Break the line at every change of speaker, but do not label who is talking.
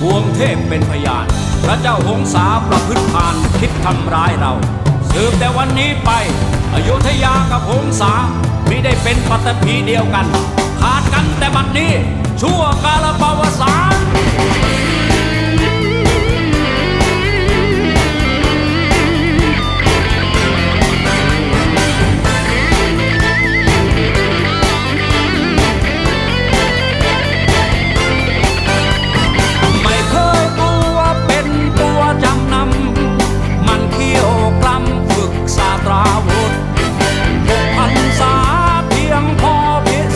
พวงเทพเป็นพยาน พระเจ้าหงสาประพฤติพานคิดทำร้ายเรา สืบแต่วันนี้ไป อยุธยากับหงสาไม่ได้เป็นปัตตภีเดียวกัน ขาดกันแต่บัดนี้ชั่วกาลปวสา